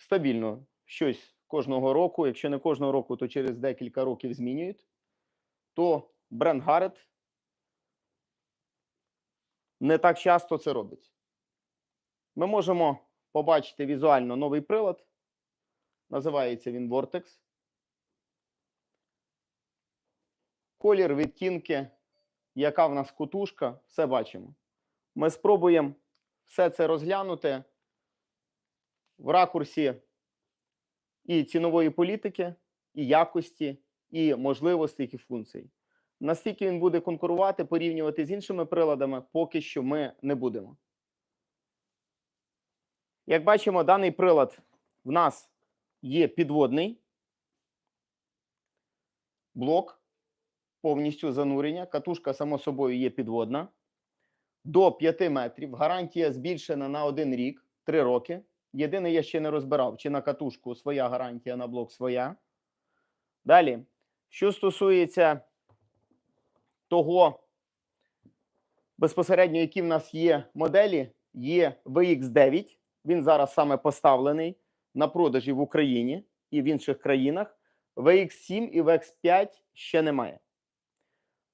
стабільно щось кожного року. Якщо не кожного року, то через декілька років змінюють. То бренд Гарет не так часто це робить. Ми можемо побачити візуально новий прилад. Називається він Vortex. Колір, відтінки, яка в нас кутушка, все бачимо. Ми спробуємо все це розглянути в ракурсі і цінової політики, і якості, і можливостей, і функцій. Наскільки він буде конкурувати, порівнювати з іншими приладами, поки що ми не будемо. Як бачимо, даний прилад в нас є підводний блок, повністю занурення. Катушка, само собою, є підводна. До 5 метрів. Гарантія збільшена на 1 рік, 3 роки. Єдине, я ще не розбирав, чи на катушку своя гарантія, на блок своя. Далі, що стосується того, безпосередньо, які в нас є моделі, є VX9. Він зараз саме поставлений на продажі в Україні і в інших країнах. VX7 і VX5 ще немає.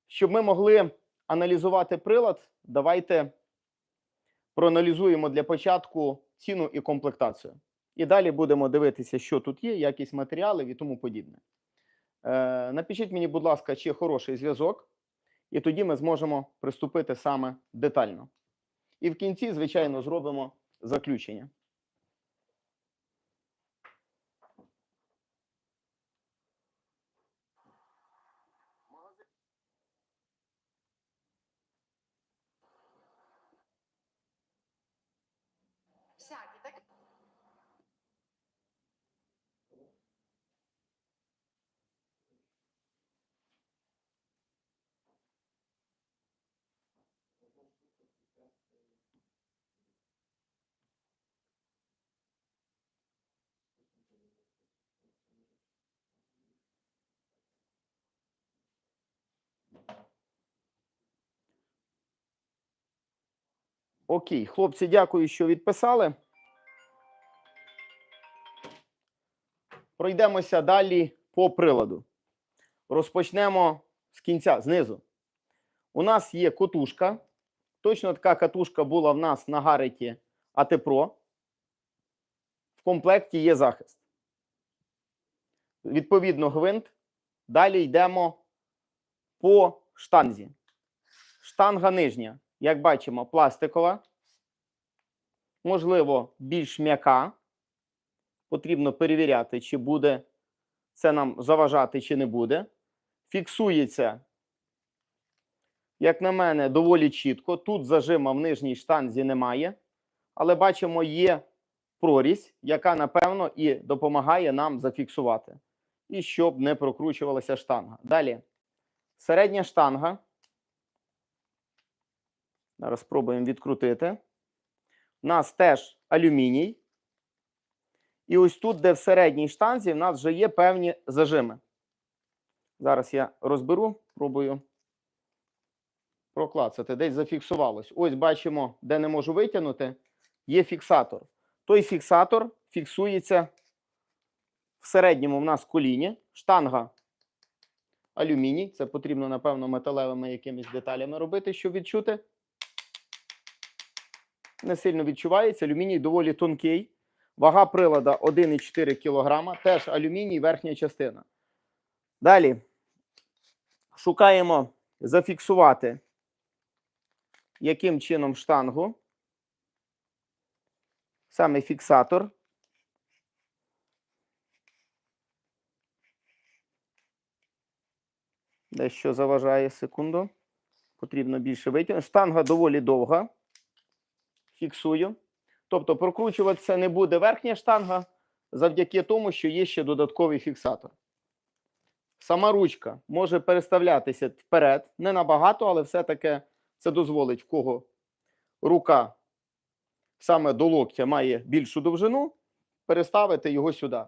Щоб ми могли аналізувати прилад, давайте проаналізуємо для початку ціну і комплектацію. І далі будемо дивитися, що тут є, якість матеріалів і тому подібне. Е, напишіть мені, будь ласка, чи хороший зв'язок, і тоді ми зможемо приступити саме детально. І в кінці, звичайно, зробимо заключення. Окей, хлопці, дякую, що відписали. Пройдемося далі по приладу. Розпочнемо з кінця, знизу. У нас є котушка. Точно така катушка була в нас на Гареті Pro. В комплекті є захист. Відповідно, гвинт. Далі йдемо по штанзі. Штанга нижня, як бачимо, пластикова. Можливо, більш м'яка. Потрібно перевіряти, чи буде це нам заважати, чи не буде. Фіксується, як на мене, доволі чітко. Тут зажима в нижній штанзі немає. Але бачимо, є прорізь, яка, напевно, і допомагає нам зафіксувати. І щоб не прокручувалася штанга. Далі. Середня штанга. Зараз спробуємо відкрутити. У нас теж алюміній. І ось тут, де в середній штанзі, в нас вже є певні зажими. Зараз я розберу, пробую проклацати. Десь зафіксувалось. Ось бачимо, де не можу витягнути, є фіксатор. Той фіксатор фіксується в середньому в нас коліні. Штанга алюміній. Це потрібно, напевно, металевими якимись деталями робити, щоб відчути. Не сильно відчувається. Алюміній доволі тонкий. Вага прилада 1,4 кг. Теж алюміній, верхня частина. Далі шукаємо зафіксувати, яким чином штангу. Саме фіксатор. Дещо заважає секунду. Потрібно більше витягнути. Штанга доволі довга. Фіксую. Тобто прокручуватися не буде верхня штанга завдяки тому, що є ще додатковий фіксатор. Сама ручка може переставлятися вперед. Не набагато, але все-таки це дозволить, в кого рука саме до локтя має більшу довжину, переставити його сюди.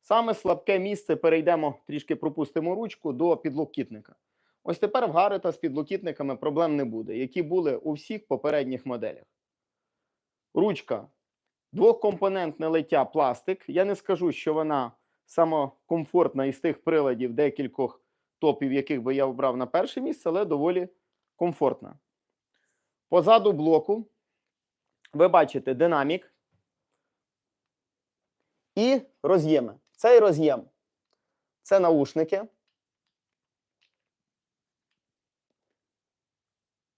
Саме слабке місце перейдемо, трішки пропустимо ручку до підлокітника. Ось тепер в Гарета з підлокітниками проблем не буде, які були у всіх попередніх моделях. Ручка Двохкомпонентне лиття пластик. Я не скажу, що вона самокомфортна із тих приладів, декількох топів, яких би я обрав на перше місце, але доволі комфортна. Позаду блоку ви бачите динамік і роз'єми. Цей роз'єм це наушники.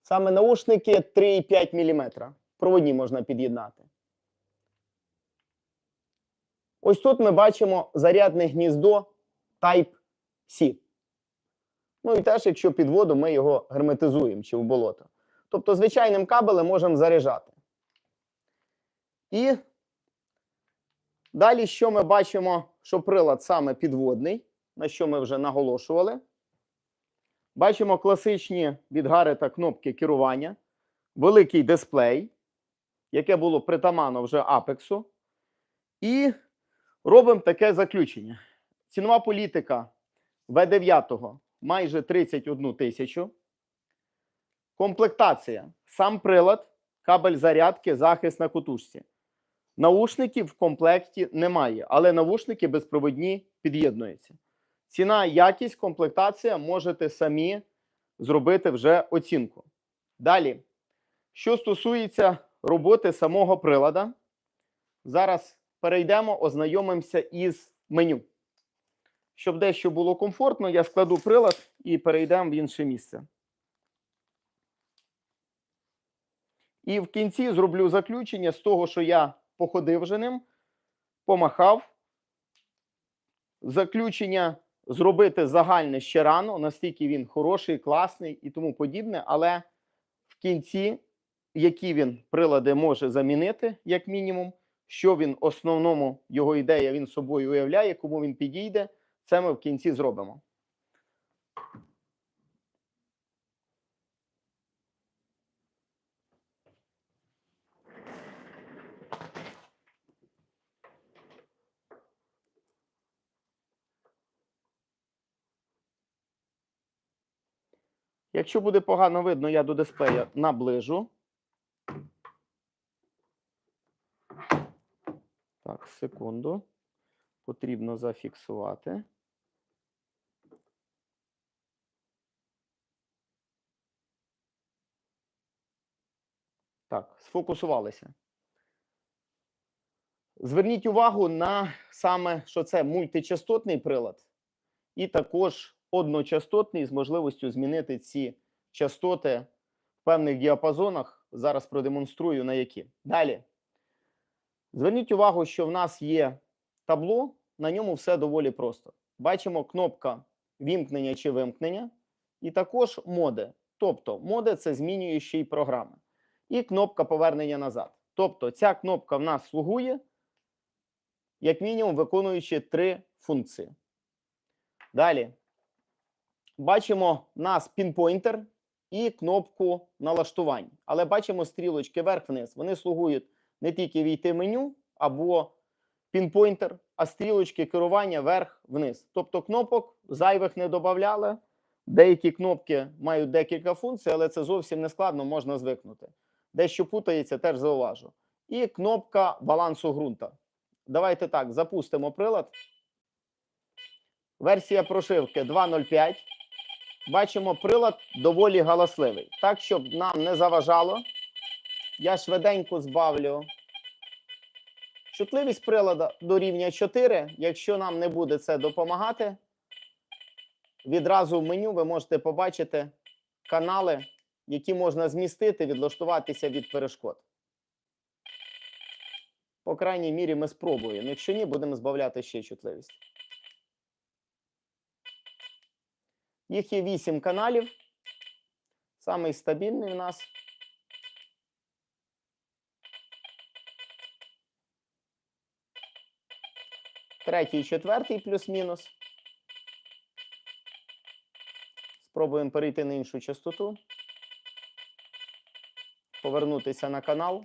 Саме наушники 3,5 мм. Проводні можна під'єднати. Ось тут ми бачимо зарядне гніздо Type-C. Ну і теж, якщо під воду, ми його герметизуємо чи в болото. Тобто, звичайним кабелем можемо заряджати. І далі, що ми бачимо, що прилад саме підводний, на що ми вже наголошували. Бачимо класичні від та кнопки керування, великий дисплей, яке було притаманно вже Apex. І робимо таке заключення. Цінова політика V9 майже 31 тисячу. Комплектація. Сам прилад, кабель зарядки, захист на кутушці. Наушників в комплекті немає, але навушники безпроводні під'єднуються. Ціна, якість, комплектація можете самі зробити вже оцінку. Далі, що стосується роботи самого прилада, зараз перейдемо, ознайомимося із меню. Щоб дещо було комфортно, я складу прилад і перейдемо в інше місце. І в кінці зроблю заключення з того, що я походив вже ним, помахав. Заключення зробити загальне ще рано, настільки він хороший, класний і тому подібне. Але в кінці, які він прилади може замінити, як мінімум, що він основному його ідея він собою уявляє, кому він підійде, це ми в кінці зробимо. Якщо буде погано видно, я до дисплея наближу. Секунду. Потрібно зафіксувати. Так, сфокусувалися. Зверніть увагу на саме, що це мультичастотний прилад, і також одночастотний з можливістю змінити ці частоти в певних діапазонах. Зараз продемонструю на які. Далі. Зверніть увагу, що в нас є табло, на ньому все доволі просто. Бачимо кнопка вімкнення чи вимкнення, і також моди. Тобто, моди це змінюючі програми. І кнопка повернення назад. Тобто, ця кнопка в нас слугує, як мінімум, виконуючи три функції. Далі бачимо нас пінпойнтер і кнопку налаштувань. Але бачимо стрілочки вверх-вниз. Вони слугують не тільки війти в меню або пінпойнтер, а стрілочки керування вверх-вниз. Тобто кнопок зайвих не додавали. Деякі кнопки мають декілька функцій, але це зовсім не складно, можна звикнути. Дещо путається, теж зауважу. І кнопка балансу ґрунта. Давайте так, запустимо прилад. Версія прошивки 2.05. Бачимо, прилад доволі галасливий. Так, щоб нам не заважало, я швиденько збавлю чутливість прилада до рівня 4. Якщо нам не буде це допомагати, відразу в меню ви можете побачити канали, які можна змістити, відлаштуватися від перешкод. По крайній мірі, ми спробуємо. Якщо ні, будемо збавляти ще чутливість. Їх є 8 каналів. Самий стабільний у нас. Третій, четвертий плюс-мінус. Спробуємо перейти на іншу частоту. Повернутися на канал.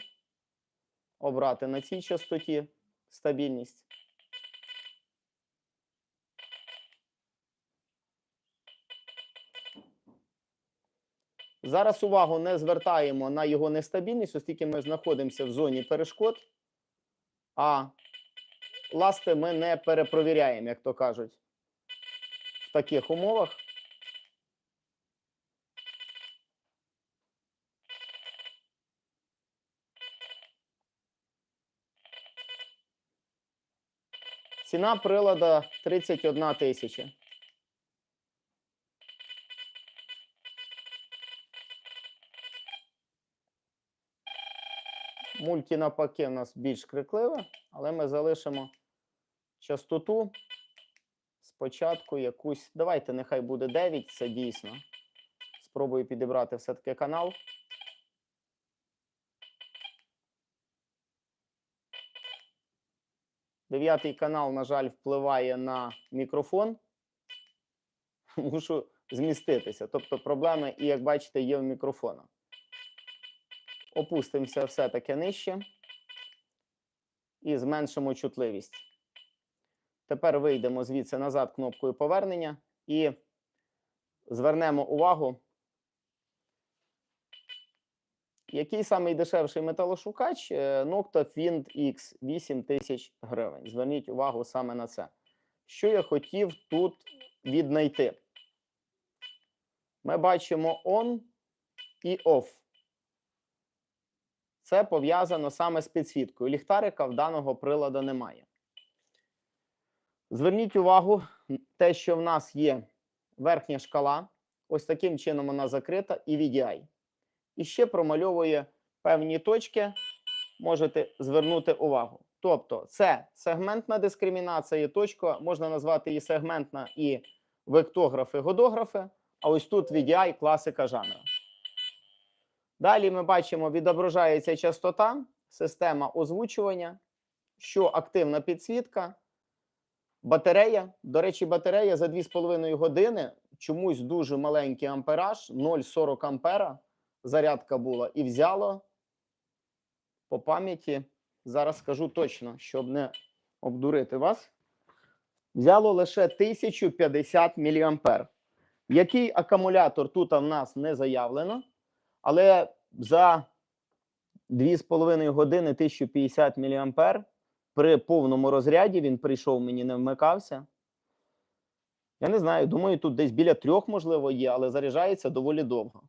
Обрати на цій частоті стабільність. Зараз увагу не звертаємо на його нестабільність, оскільки ми знаходимося в зоні перешкод. А ласти ми не перепровіряємо, як то кажуть, в таких умовах. Ціна прилада 31 тисяча. Мульті навпаки у нас більш крикливе, але ми залишимо частоту. Спочатку якусь. Давайте, нехай буде 9, це дійсно. Спробую підібрати все-таки канал. Дев'ятий канал, на жаль, впливає на мікрофон. Мушу зміститися. Тобто проблеми, і як бачите, є в мікрофона. Опустимося все-таки нижче і зменшимо чутливість. Тепер вийдемо звідси назад кнопкою повернення і звернемо увагу, який самий дешевший металошукач е, Nocta Find X 8000 гривень. Зверніть увагу саме на це. Що я хотів тут віднайти? Ми бачимо on і off. Це пов'язано саме з підсвіткою. Ліхтарика в даного приладу немає. Зверніть увагу, те, що в нас є верхня шкала, ось таким чином вона закрита, і VDI. І ще промальовує певні точки, можете звернути увагу. Тобто, це сегментна дискримінація, точка, можна назвати її сегментна і вектографи, годографи, а ось тут VDI класика жанру. Далі ми бачимо, відображається частота, система озвучування, що активна підсвітка, батарея. До речі, батарея за 2,5 години чомусь дуже маленький ампераж, 0,40 ампера зарядка була і взяло по пам'яті. Зараз скажу точно, щоб не обдурити вас. Взяло лише 1050 мА. Який акумулятор тут в нас не заявлено, але за 2,5 години 1050 мА при повному розряді він прийшов, мені не вмикався. Я не знаю, думаю, тут десь біля трьох, можливо, є, але заряджається доволі довго.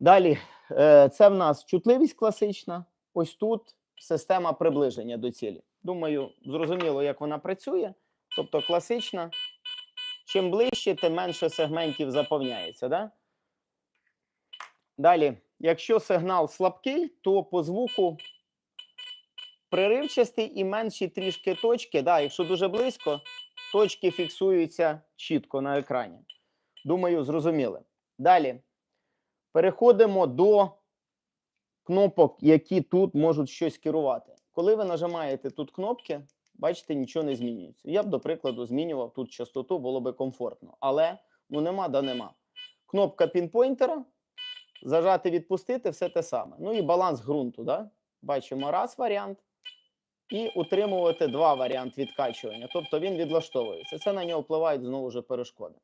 Далі, е, це в нас чутливість класична. Ось тут система приближення до цілі. Думаю, зрозуміло, як вона працює. Тобто класична. Чим ближче, тим менше сегментів заповняється. Да? Далі, якщо сигнал слабкий, то по звуку приривчастий і менші трішки точки. Да, якщо дуже близько, точки фіксуються чітко на екрані. Думаю, зрозуміли. Далі. Переходимо до кнопок, які тут можуть щось керувати. Коли ви нажимаєте тут кнопки, бачите, нічого не змінюється. Я б, до прикладу, змінював тут частоту, було би комфортно. Але ну нема, да нема. Кнопка пінпойнтера, зажати, відпустити, все те саме. Ну і баланс ґрунту. Да? Бачимо раз варіант. І утримувати два варіанти відкачування. Тобто він відлаштовується. Це на нього впливають знову ж перешкоди.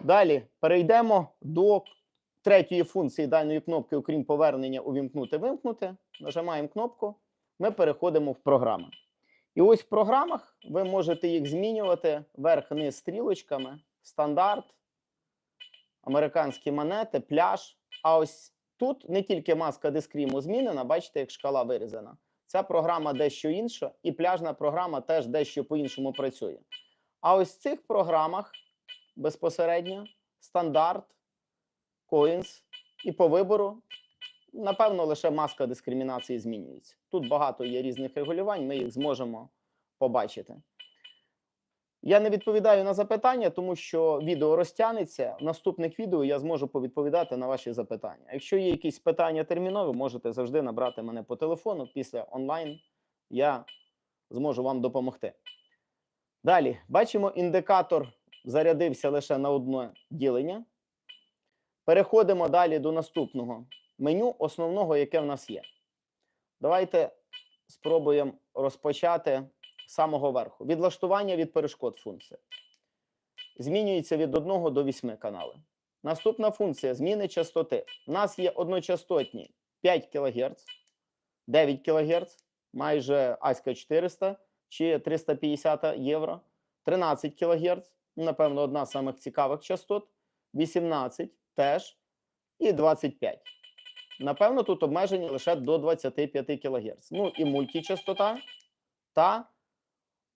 Далі перейдемо до третьої функції даної кнопки, окрім повернення, увімкнути, вимкнути. Нажимаємо кнопку, ми переходимо в програми. І ось в програмах ви можете їх змінювати верх-низ стрілочками, стандарт, американські монети, пляж. А ось тут не тільки маска дискріму змінена, бачите, як шкала вирізана. Ця програма дещо інша, і пляжна програма теж дещо по-іншому працює. А ось в цих програмах безпосередньо стандарт, Коїнс і по вибору, напевно, лише маска дискримінації змінюється. Тут багато є різних регулювань, ми їх зможемо побачити. Я не відповідаю на запитання, тому що відео розтягнеться. В наступних відео я зможу повідповідати на ваші запитання. Якщо є якісь питання термінові, можете завжди набрати мене по телефону після онлайн. Я зможу вам допомогти. Далі бачимо, індикатор зарядився лише на одне ділення. Переходимо далі до наступного меню, основного, яке в нас є. Давайте спробуємо розпочати самого верху. Відлаштування від перешкод функція. Змінюється від 1 до 8 каналів. Наступна функція зміни частоти. У нас є одночастотні 5 кГц, 9 кГц майже Аська 400 чи 350 євро, 13 кГц, напевно, одна з самих цікавих частот, 18 теж і 25. Напевно, тут обмежені лише до 25 кГц. Ну і мультичастота та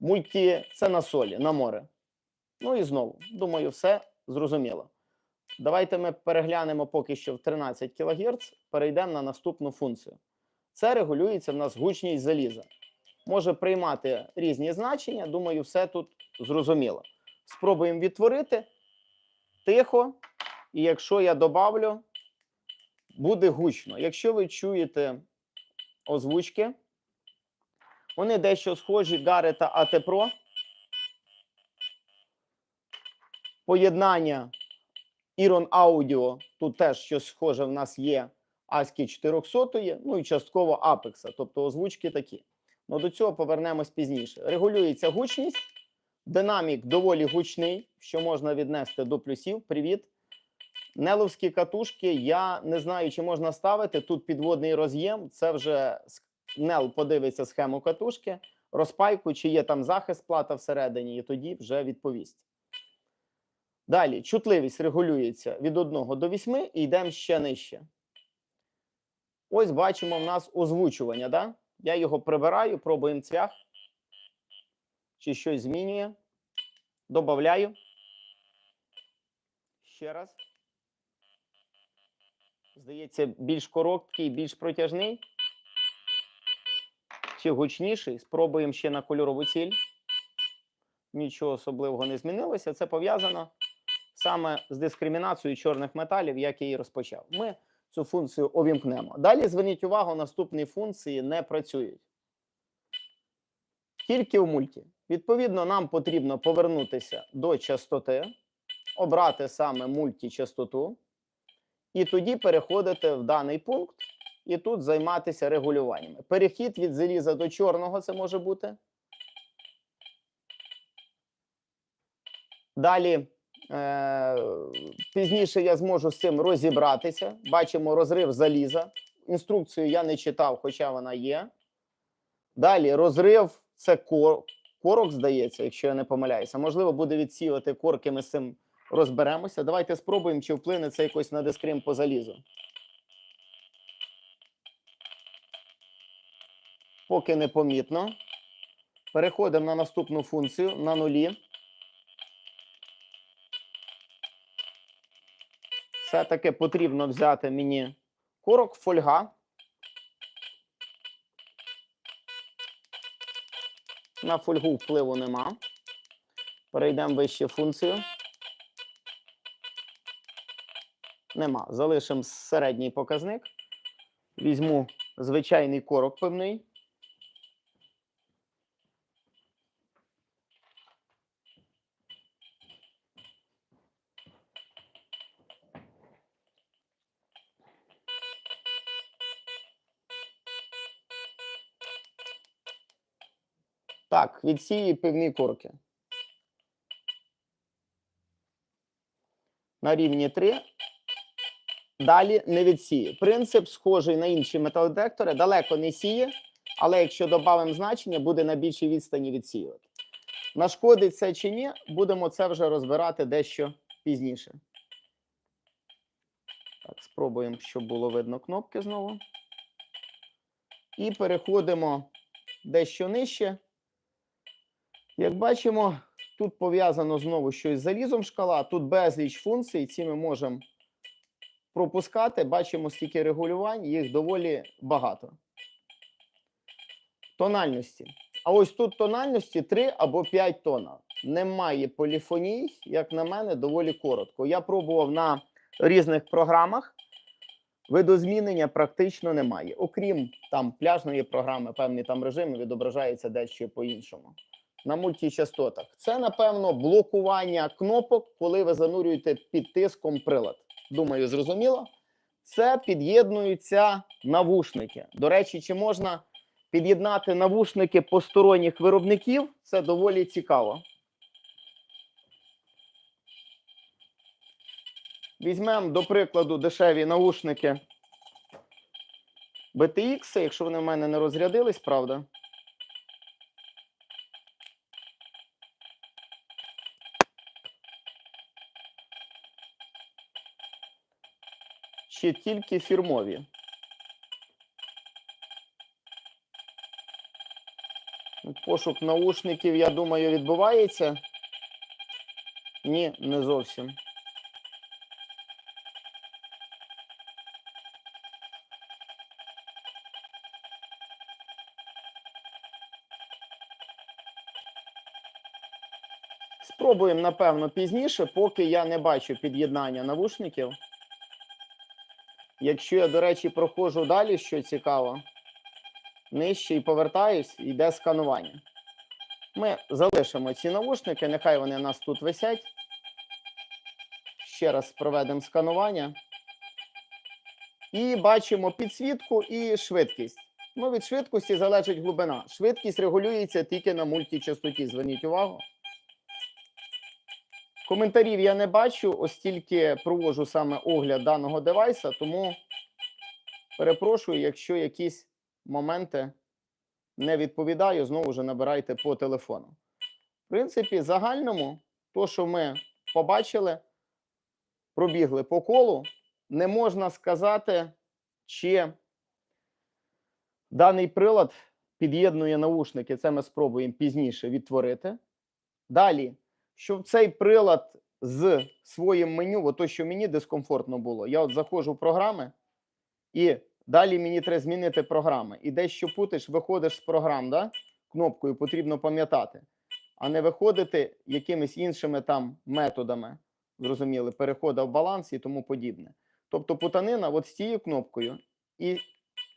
мульті це на солі, на море. Ну і знову, думаю, все зрозуміло. Давайте ми переглянемо поки що в 13 кГц, перейдемо на наступну функцію. Це регулюється в нас гучність заліза. Може приймати різні значення. Думаю, все тут зрозуміло. Спробуємо відтворити тихо. І якщо я добавлю, буде гучно. Якщо ви чуєте озвучки, вони дещо схожі Гари та AT Поєднання Iron Audio, тут теж щось схоже в нас є ASCII 400, ну і частково Apex, тобто озвучки такі. Ну до цього повернемось пізніше. Регулюється гучність, динамік доволі гучний, що можна віднести до плюсів. Привіт. Неловські катушки. Я не знаю, чи можна ставити. Тут підводний роз'єм. Це вже Нел подивиться схему катушки, розпайку, чи є там захист плата всередині, і тоді вже відповість. Далі, чутливість регулюється від 1 до 8 і йдемо ще нижче. Ось бачимо в нас озвучування. Да? Я його прибираю, пробуємо цвях. Чи щось змінює. Добавляю. Ще раз. Здається, більш короткий, більш протяжний. Чи гучніший. Спробуємо ще на кольорову ціль. Нічого особливого не змінилося. Це пов'язано саме з дискримінацією чорних металів, як я і розпочав. Ми цю функцію увімкнемо. Далі зверніть увагу, наступні функції не працюють. Тільки в мульті. Відповідно, нам потрібно повернутися до частоти, обрати саме мультичастоту, і тоді переходити в даний пункт і тут займатися регулюваннями. Перехід від заліза до чорного це може бути. Далі е, пізніше я зможу з цим розібратися. Бачимо розрив заліза. Інструкцію я не читав, хоча вона є. Далі розрив це кор, корок, здається, якщо я не помиляюся. Можливо, буде відсіювати корки, ми з цим розберемося. Давайте спробуємо, чи вплине це якось на дискрим по залізу. Поки непомітно. Переходимо на наступну функцію на нулі. Все-таки потрібно взяти мені корок, фольга. На фольгу впливу нема. Перейдемо вище функцію. Нема. Залишимо середній показник. Візьму звичайний корок певний. Так, відсію пивні корки. На рівні 3. Далі не відсіє. Принцип схожий на інші металодетектори, далеко не сіє, але якщо додамо значення, буде на більшій відстані відсіювати. Нашкодить це чи ні, будемо це вже розбирати дещо пізніше. Так, спробуємо, щоб було видно кнопки знову. І переходимо дещо нижче. Як бачимо, тут пов'язано знову щось з залізом шкала, тут безліч функцій, ці ми можемо пропускати. Бачимо, скільки регулювань, їх доволі багато. Тональності. А ось тут тональності 3 або 5 тона. Немає поліфоній, як на мене, доволі коротко. Я пробував на різних програмах. Видозмінення практично немає. Окрім там пляжної програми, певні там режими відображаються дещо по-іншому. На мультичастотах. Це, напевно, блокування кнопок, коли ви занурюєте під тиском прилад. Думаю, зрозуміло. Це під'єднуються навушники. До речі, чи можна під'єднати навушники посторонніх виробників? Це доволі цікаво. Візьмемо, до прикладу, дешеві наушники BTX, якщо вони в мене не розрядились, правда. Ще тільки фірмові. Пошук наушників, я думаю, відбувається. Ні, не зовсім. Спробуємо, напевно, пізніше, поки я не бачу під'єднання навушників. Якщо я, до речі, проходжу далі, що цікаво, нижче і повертаюсь, йде сканування. Ми залишимо ці навушники, нехай вони у нас тут висять. Ще раз проведемо сканування. І бачимо підсвітку і швидкість. Ну, від швидкості залежить глибина. Швидкість регулюється тільки на мультичастоті. Зверніть увагу. Коментарів я не бачу, оскільки проводжу саме огляд даного девайса, тому перепрошую, якщо якісь моменти не відповідаю, знову ж набирайте по телефону. В принципі, загальному, то, що ми побачили, пробігли по колу, не можна сказати, чи даний прилад під'єднує наушники. Це ми спробуємо пізніше відтворити. Далі, щоб цей прилад з своїм меню, то, що мені дискомфортно було, я от заходжу в програми, і далі мені треба змінити програми. І дещо путиш, виходиш з програм, да? кнопкою потрібно пам'ятати, а не виходити якимись іншими там методами, зрозуміли, переходу в баланс і тому подібне. Тобто путанина от з цією кнопкою і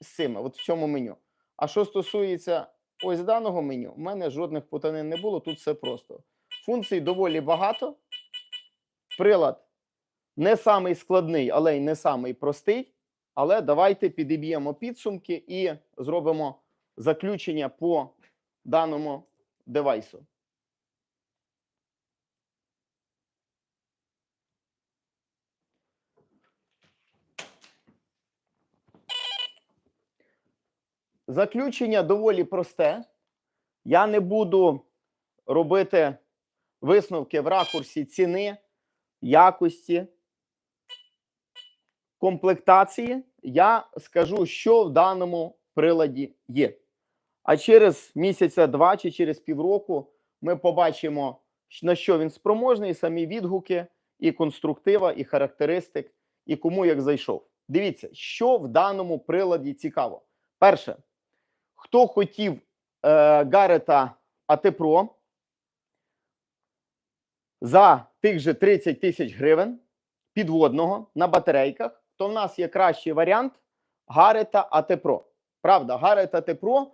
з цим, от в цьому меню. А що стосується ось даного меню, в мене жодних путанин не було, тут все просто. Функцій доволі багато. Прилад не самий складний, але й не самий простий. Але давайте підіб'ємо підсумки і зробимо заключення по даному девайсу. Заключення доволі просте. Я не буду робити висновки в ракурсі ціни, якості, комплектації. Я скажу, що в даному приладі є. А через місяця два чи через півроку ми побачимо, на що він спроможний, самі відгуки, і конструктива, і характеристик, і кому як зайшов. Дивіться, що в даному приладі цікаво. Перше, хто хотів е, Гарета Pro за тих же 30 тисяч гривень підводного на батарейках, то в нас є кращий варіант Гарета Pro. Правда, Гарет AT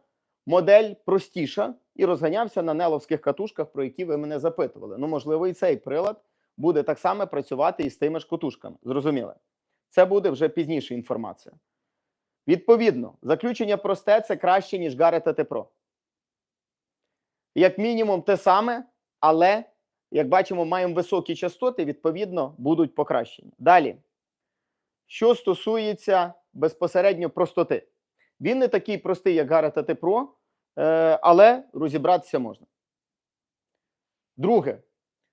модель простіша і розганявся на неловських катушках, про які ви мене запитували. Ну, можливо, і цей прилад буде так само працювати і з тими ж катушками. Зрозуміли? Це буде вже пізніше інформація. Відповідно, заключення просте це краще, ніж Гарет AT Як мінімум, те саме, але, як бачимо, маємо високі частоти, відповідно, будуть покращені. Далі, що стосується безпосередньо простоти, він не такий простий, як AT Pro, е, але розібратися можна. Друге,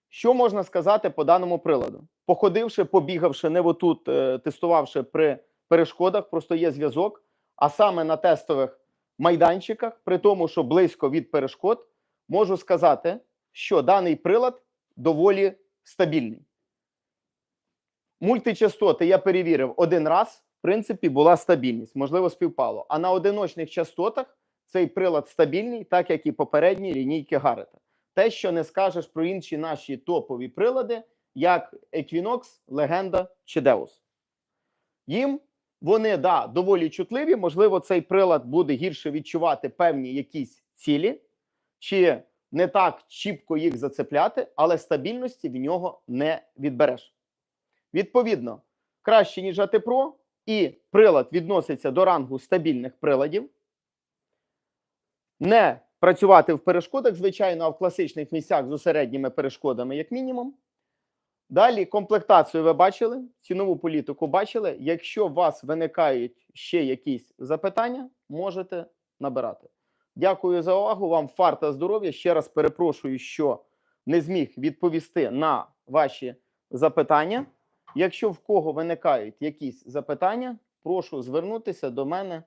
що можна сказати по даному приладу? Походивши, побігавши, не отут, е, тестувавши при перешкодах, просто є зв'язок, а саме на тестових майданчиках, при тому, що близько від перешкод, можу сказати, що даний прилад доволі стабільний. Мультичастоти я перевірив один раз, в принципі, була стабільність, можливо, співпало. А на одиночних частотах цей прилад стабільний, так як і попередні лінійки Гарета. Те, що не скажеш про інші наші топові прилади, як Equinox, Legenda чи Deus. Їм вони да, доволі чутливі. Можливо, цей прилад буде гірше відчувати певні якісь цілі, чи не так чіпко їх зацепляти, але стабільності в нього не відбереш. Відповідно, краще, ніж Pro, і прилад відноситься до рангу стабільних приладів. Не працювати в перешкодах, звичайно, а в класичних місцях з усередніми перешкодами, як мінімум. Далі комплектацію ви бачили, цінову політику бачили. Якщо у вас виникають ще якісь запитання, можете набирати. Дякую за увагу. Вам фарта здоров'я. Ще раз перепрошую, що не зміг відповісти на ваші запитання. Якщо в кого виникають якісь запитання, прошу звернутися до мене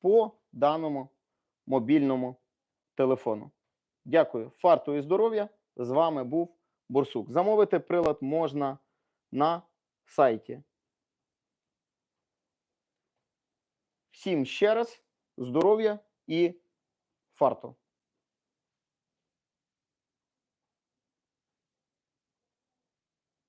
по даному мобільному телефону. Дякую. Фарту і здоров'я. З вами був Борсук. Замовити прилад можна на сайті. Всім ще раз здоров'я і фарту.